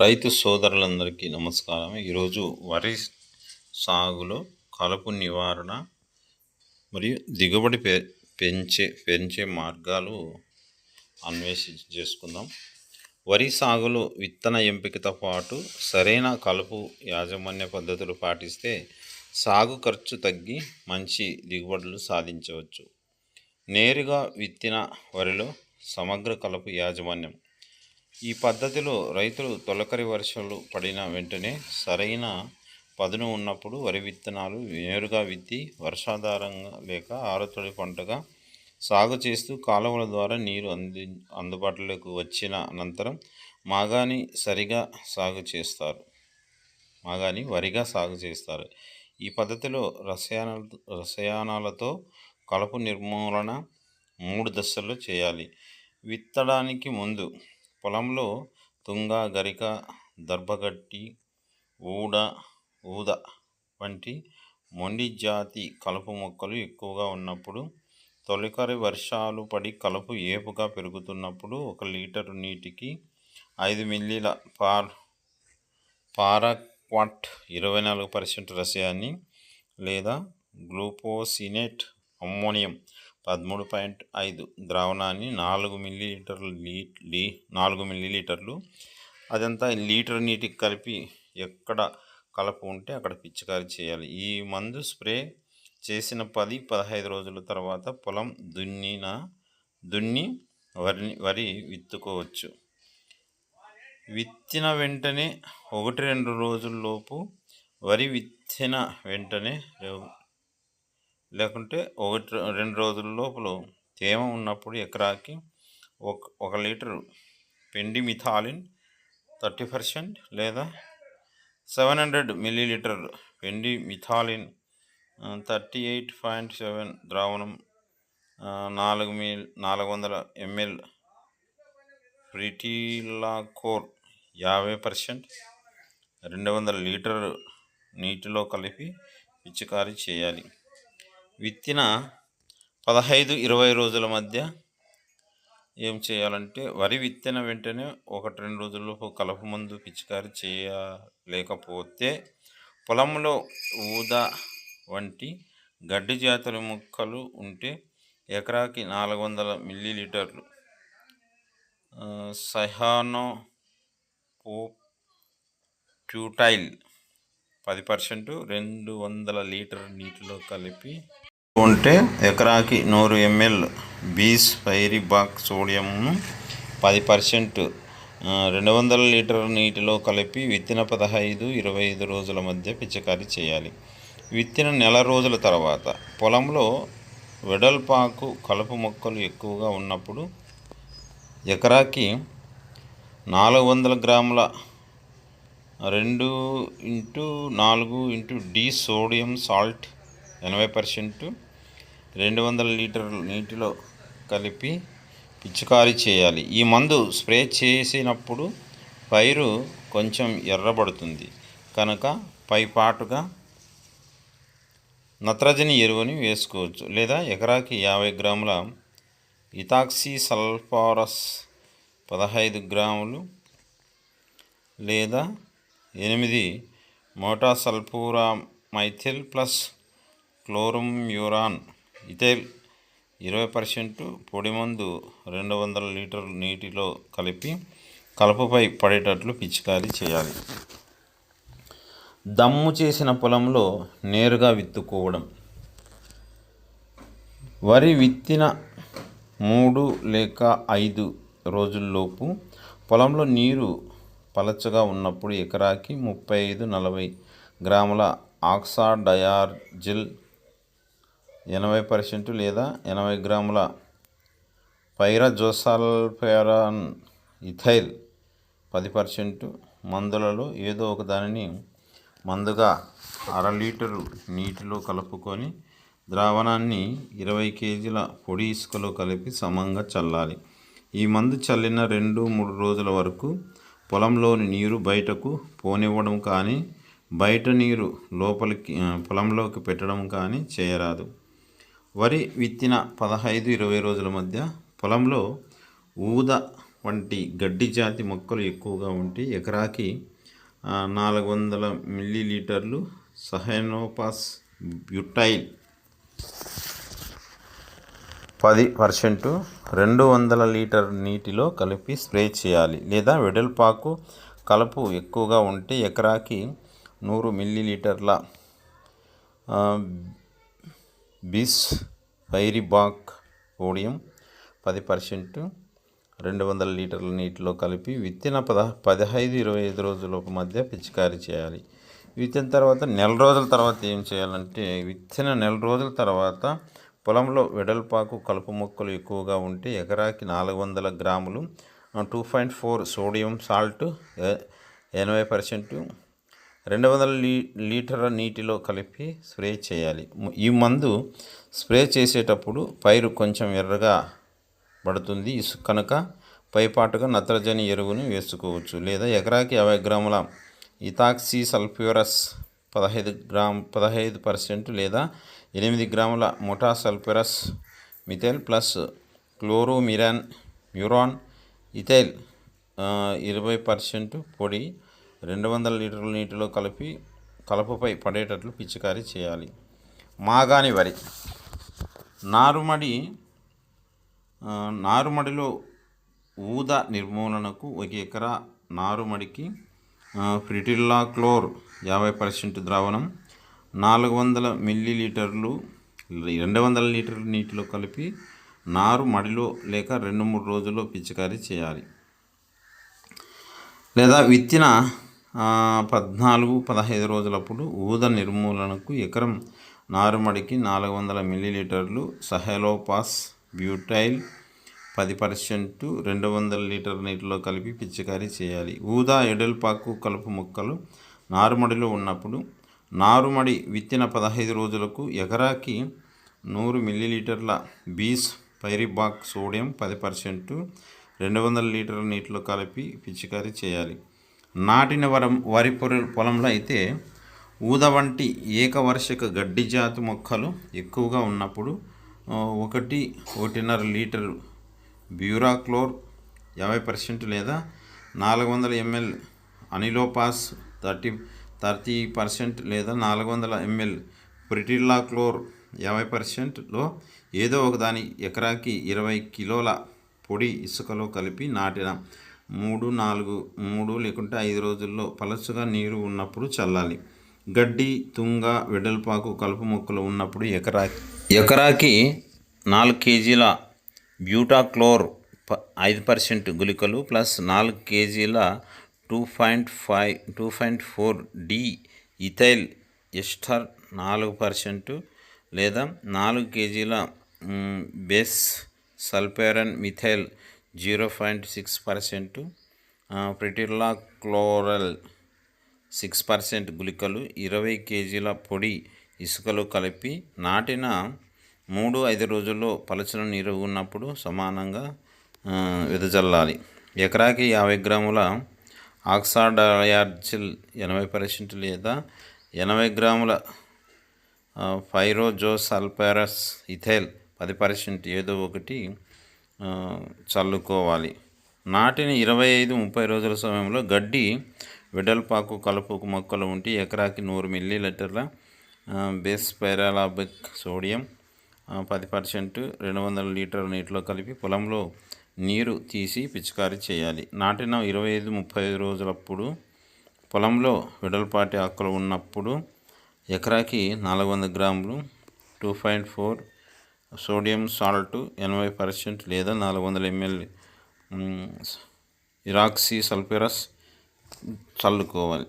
రైతు సోదరులందరికీ నమస్కారం ఈరోజు వరి సాగులో కలుపు నివారణ మరియు దిగుబడి పె పెంచే పెంచే మార్గాలు అన్వేషి చేసుకుందాం. వరి సాగులో విత్తన ఎంపికతో పాటు సరైన కలుపు యాజమాన్య పద్ధతులు పాటిస్తే సాగు ఖర్చు తగ్గి మంచి దిగుబడులు సాధించవచ్చు. నేరుగా విత్తిన వరిలో సమగ్ర కలుపు యాజమాన్యం ఈ పద్ధతిలో రైతులు తొలకరి వర్షాలు పడిన వెంటనే సరైన పదును ఉన్నప్పుడు వరి విత్తనాలు నేరుగా విత్తి వర్షాధారంగా లేక ఆరుతడి పంటగా సాగు చేస్తూ కాలువల ద్వారా నీరు అంది అందుబాటులోకి వచ్చిన అనంతరం మాగాని సరిగా సాగు చేస్తారు. మాగాని వరిగా సాగు చేస్తారు. ఈ పద్ధతిలో రసాయన రసాయనాలతో కలుపు నిర్మూలన మూడు దశల్లో చేయాలి. విత్తడానికి ముందు పొలంలో తుంగ గరిక దర్భగట్టి ఊడ ఊద వంటి మొండి జాతి కలుపు మొక్కలు ఎక్కువగా ఉన్నప్పుడు తొలికరి వర్షాలు పడి కలుపు ఏపుగా పెరుగుతున్నప్పుడు ఒక లీటరు నీటికి ఐదు మిల్లీల పార్ పారాక్వాట్ ఇరవై నాలుగు పర్సెంట్ రసాయన్ని లేదా గ్లూపోసినేట్ అమ్మోనియం పదమూడు పాయింట్ ఐదు ద్రావణాన్ని నాలుగు మిల్లీలీటర్లు లీ లీ నాలుగు మిల్లీలీటర్లు. అదంతా లీటర్ నీటికి కలిపి ఎక్కడ కలప ఉంటే అక్కడ పిచికారి చేయాలి. ఈ మందు స్ప్రే చేసిన పది పదహైదు రోజుల తర్వాత పొలం దున్నిన దున్ని వరి వరి విత్తుకోవచ్చు. విత్తిన వెంటనే ఒకటి రెండు రోజుల్లోపు వరి విత్తిన వెంటనే లేకుంటే ఒకటి రెండు రోజుల లోపల తేమ ఉన్నప్పుడు ఎకరాకి ఒక ఒక లీటరు పెండిమిథాలిన్ థర్టీ పర్సెంట్ లేదా seven hundred millilitre pendimethalin thirty eight point seven ద్రావణం నాలుగు మిల్ నాలుగు వందల ఎంఎల్ ప్రిటీలాకోర్ యాభై పర్సెంట్ రెండు వందల లీటర్ నీటిలో కలిపి పిచికారీ చేయాలి. విత్తిన పదహైదు ఇరవై రోజుల మధ్య ఏం చేయాలంటే వరి విత్తిన వెంటనే ఒకటి రెండు రోజుల్లో కలుపు మందు పిచికారి చేయలేకపోతే పొలంలో ఊదా వంటి గడ్డి జాతుల మొక్కలు ఉంటే ఎకరాకి నాలుగు వందల మిల్లీలీటర్లు. సహానో ట్యూటైల్ పది పర్సెంట్ రెండు వందల లీటర్ నీటిలో కలిపి ఉంటే ఎకరాకి నూరు ఎంఎల్ బీస్ పైరిబాక్ సోడియంను పది పర్సెంట్ రెండు వందల లీటర్ నీటిలో కలిపి విత్తిన పదహైదు ఇరవై ఐదు రోజుల మధ్య పిచికారీ చేయాలి. విత్తిన నెల రోజుల తర్వాత పొలంలో వెడల్పాకు కలుపు మొక్కలు ఎక్కువగా ఉన్నప్పుడు ఎకరాకి నాలుగు వందల గ్రాముల రెండు ఇంటూ నాలుగు ఇంటూ డి సోడియం సాల్ట్ ఎనభై పర్సెంటు రెండు వందల లీటర్లు నీటిలో కలిపి పిచికారీ చేయాలి. ఈ మందు స్ప్రే చేసినప్పుడు పైరు కొంచెం ఎర్రబడుతుంది. కనుక పైపాటుగా నత్రజని ఎరువుని వేసుకోవచ్చు. లేదా ఎకరాకి యాభై గ్రాముల ఇథాక్సీ సల్ఫారస్ పదహైదు గ్రాములు లేదా ఎనిమిది metsulfuron methyl plus chlorimuron ethyl ఇరవై పర్సెంట్ పొడి మందు రెండు వందల లీటర్లు నీటిలో కలిపి కలపపై పడేటట్లు పిచికారీ చేయాలి. దమ్ము చేసిన పొలంలో నేరుగా విత్తుకోవడం. వరి విత్తిన మూడు లేక ఐదు రోజుల్లోపు పొలంలో నీరు పలచగా ఉన్నప్పుడు ఎకరాకి ముప్పై ఐదు నలభై గ్రాముల ఆక్సాడయార్జిల్ ఎనభై పర్సెంట్ లేదా ఎనభై గ్రాముల పైరజోసల్ఫెరాన్ ఇథైల్ పది పర్సెంట్ మందులలో ఏదో ఒక దానిని మందుగా అర లీటరు నీటిలో కలుపుకొని ద్రావణాన్ని ఇరవై కేజీల పొడి ఇసుకలో కలిపి సమంగా చల్లాలి. ఈ మందు చల్లిన రెండు మూడు రోజుల వరకు పొలంలోని నీరు బయటకు పోనివ్వడం కానీ బయట నీరు లోపలికి పొలంలోకి పెట్టడం కానీ చేయరాదు. వరి విత్తిన పదహైదు ఇరవై రోజుల మధ్య పొలంలో ఊద వంటి గడ్డి జాతి మొక్కలు ఎక్కువగా ఉంటే ఎకరాకి నాలుగు వందల మిల్లీలీటర్లు సహెనోపాస్ బ్యూటైల్ పది పర్సెంటు రెండు వందల లీటర్ నీటిలో కలిపి స్ప్రే చేయాలి. లేదా వెడల్పాకు కలుపు ఎక్కువగా ఉంటే ఎకరాకి నూరు మిల్లీలీటర్ల బిస్ ఫైరిబాక్ సోడియం పది పర్సెంట్ రెండు వందల లీటర్ల నీటిలో కలిపి విత్తిన పద పదహైదు ఇరవై ఐదు రోజుల మధ్య పిచికారీ చేయాలి. విత్తిన తర్వాత నెల రోజుల తర్వాత ఏం చేయాలంటే విత్తిన నెల రోజుల తర్వాత పొలంలో వెడల్పాకు కలుపు మొక్కలు ఎక్కువగా ఉంటే ఎకరాకి నాలుగు వందల గ్రాములు two point four sodium salt ఎనభై పర్సెంట్ రెండు వందల లీ లీటర్ల నీటిలో కలిపి స్ప్రే చేయాలి. ఈ మందు స్ప్రే చేసేటప్పుడు పైరు కొంచెం ఎర్రగా పడుతుంది. కనుక పైపాటుగా నత్రజని ఎరువును వేసుకోవచ్చు. లేదా ఎకరాకి యాభై గ్రాముల ఇథాక్సీ సల్ఫ్యూరస్ పదహైదు గ్రామ్ పదహైదు పర్సెంట్ లేదా ఎనిమిది గ్రాముల మొటా సల్ఫ్యూరస్ మిథైల్ ప్లస్ క్లోరోమిరాన్ మ్యూరాన్ ఇథైల్ ఇరవై పర్సెంట్ పొడి రెండు వందల లీటర్ల నీటిలో కలిపి కలపపై పడేటట్లు పిచికారీ చేయాలి. మాగాని వరి. నారుమడి నారుమడిలో ఊద నిర్మూలనకు ఒక ఎకరా నారుమడికి ఫ్రిటిల్లా క్లోర్ యాభై పర్సెంట్ ద్రావణం నాలుగు వందల మిల్లీ లీటర్లు రెండు వందల లీటర్ల నీటిలో కలిపి నారు మడిలో లేక రెండు మూడు రోజుల్లో పిచికారీ చేయాలి. లేదా విత్తిన పద్నాలుగు పదహైదు రోజులప్పుడు ఊద నిర్మూలనకు ఎకరం నారుమడికి నాలుగు వందల మిల్లీలీటర్లు సహెలోపాస్ బ్యూటైల్ పది పర్సెంట్ రెండు వందల లీటర్ నీటిలో కలిపి పిచికారీ చేయాలి. ఊదా ఎడల్పాకు కలుపు మొక్కలు నారుమడిలో ఉన్నప్పుడు నారుమడి విత్తిన పదహైదు రోజులకు ఎకరాకి నూరు మిల్లీలీటర్ల బీస్ పైరిబాక్ సోడియం పది పర్సెంట్ రెండు వందల లీటర్ల నీటిలో కలిపి పిచికారీ చేయాలి. నాటిన వరం వరి పొర పొలంలో అయితే ఊద వంటి ఏకవర్షక గడ్డి జాతి మొక్కలు ఎక్కువగా ఉన్నప్పుడు ఒకటి ఒకటిన్నర లీటర్ బ్యూరాక్లోర్ యాభై పర్సెంట్ లేదా నాలుగు వందల ML anilophos thirty thirty percent లేదా నాలుగు వందల ఎంఎల్ ప్రిటిల్లాక్లోర్ యాభై పర్సెంట్లో ఏదో ఒకదాని ఎకరాకి ఇరవై కిలోల పొడి ఇసుకలో కలిపి నాటిన మూడు నాలుగు మూడు లేకుంటే ఐదు రోజుల్లో పలచగా నీరు ఉన్నప్పుడు చల్లాలి. గడ్డి తుంగ వెడల్పాకు కలుపు మొక్కలు ఉన్నప్పుడు ఎకరాకి. ఎకరాకి నాలుగు కేజీల బ్యూటాక్లోర్ ప- ఐదు పర్సెంట్ గుళికలు ప్లస్ నాలుగు కేజీల two point five two point four D ethyl ester నాలుగు పర్సెంట్ లేదా నాలుగు కేజీల bensulfuron methyl zero point six percent pretilachlor six percent గుళికలు ఇరవై కేజీల పొడి ఇసుకలు కలిపి నాటిన మూడు ఐదు రోజుల్లో పలచన నీరు ఉన్నప్పుడు సమానంగా విదజల్లాలి వెదజల్లాలి. ఎకరాకి యాభై గ్రాముల ఆక్సాడయార్జిల్ ఎనభై పర్సెంట్ లేదా ఎనభై గ్రాముల ఆ, ఫైరోజోసల్ఫరస్ ఇథైల్ పది పర్సెంట్ ఏదో ఒకటి చల్లుకోవాలి. నాటిన ఇరవై ఐదు ముప్పై రోజుల సమయంలో గడ్డి వెడల్పాకు కలుపుకు మొక్కలు ఉంటే ఎకరాకి నూరు మిల్లీ లీటర్ల బేస్ పైరాలాబిక్ సోడియం పది పర్సెంట్ రెండు వందల లీటర్ల నీటిలో కలిపి పొలంలో నీరు తీసి పిచికారీ చేయాలి. నాటిన ఇరవై ఐదు ముప్పై ఐదు రోజులప్పుడు పొలంలో వెడల్పాటి ఆకులు ఉన్నప్పుడు ఎకరాకి నాలుగు వందల గ్రాములు two point four sodium salt ఎనభై పర్సెంట్ లేదా నాలుగు వందల ఎంఎల్ ఇరాక్సీ సల్ఫరస్ చల్లుకోవాలి.